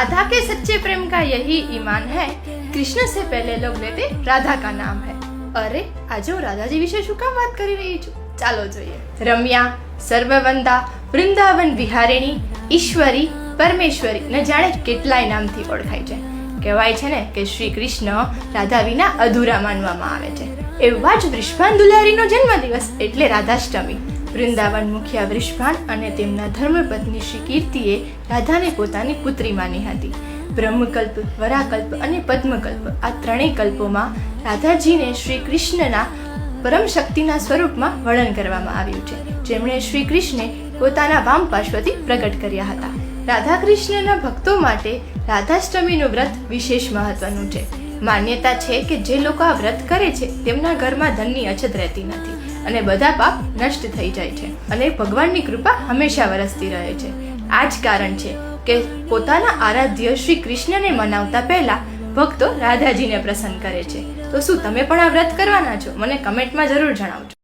राधा के सच्चे प्रेम का यही ईमान है कृष्ण से पहले लोग लेते राधा का नाम है અરે આજે હું રાધાજી વિશે શું કામ વાત કરી રહી છું ચાલો જોઈએ રમ્યા સર્વવંદા વૃંદાવન વિહારિણી ઈશ્વરી પરમેશ્વરી ન જાણે કેટલાય નામથી ઓળખાય છે કહેવાય છે ને કે શ્રી કૃષ્ણ રાધા વિના અધૂરા માનવામાં આવે છે એવા જ વૃષભાન દુલારીનો જન્મદિવસ એટલે રાધાષ્ટમી વૃંદાવન મુખિયા વૃષભાન અને તેમના ધર્મપત્ની શ્રી કીર્તિએ રાધાને પોતાની પુત્રી માની હતી. બ્રહ્મકલ્પ, વરાકલ્પ અને પદ્મકલ્પ આ ત્રણેય કલ્પોમાં રાધાજીને શ્રી કૃષ્ણના પરમ શક્તિના સ્વરૂપમાં વર્ણન કરવામાં આવ્યું છે. જેમણે શ્રી કૃષ્ણે પોતાના વામ પાર્શ્વથી પ્રગટ કર્યા હતા. રાધા કૃષ્ણના ભક્તો માટે રાધાષ્ટમીનું વ્રત વિશેષ મહત્વનું છે. માન્યતા છે કે જે લોકો આ વ્રત કરે છે, તેમના ઘરમાં ધનની અછત રહેતી નથી. અને બધા પાપ નષ્ટ થઈ જાય છે અને ભગવાનની કૃપા હંમેશા વરસતી રહે છે. આ જ કારણ છે કે પોતાના આરાધ્ય શ્રી કૃષ્ણને મનાવતા પહેલા ભક્તો રાધાજીને પ્રસન્ન કરે છે. તો શું તમે પણ આ વ્રત કરવાના છો? મને કમેન્ટમાં જરૂર જણાવજો.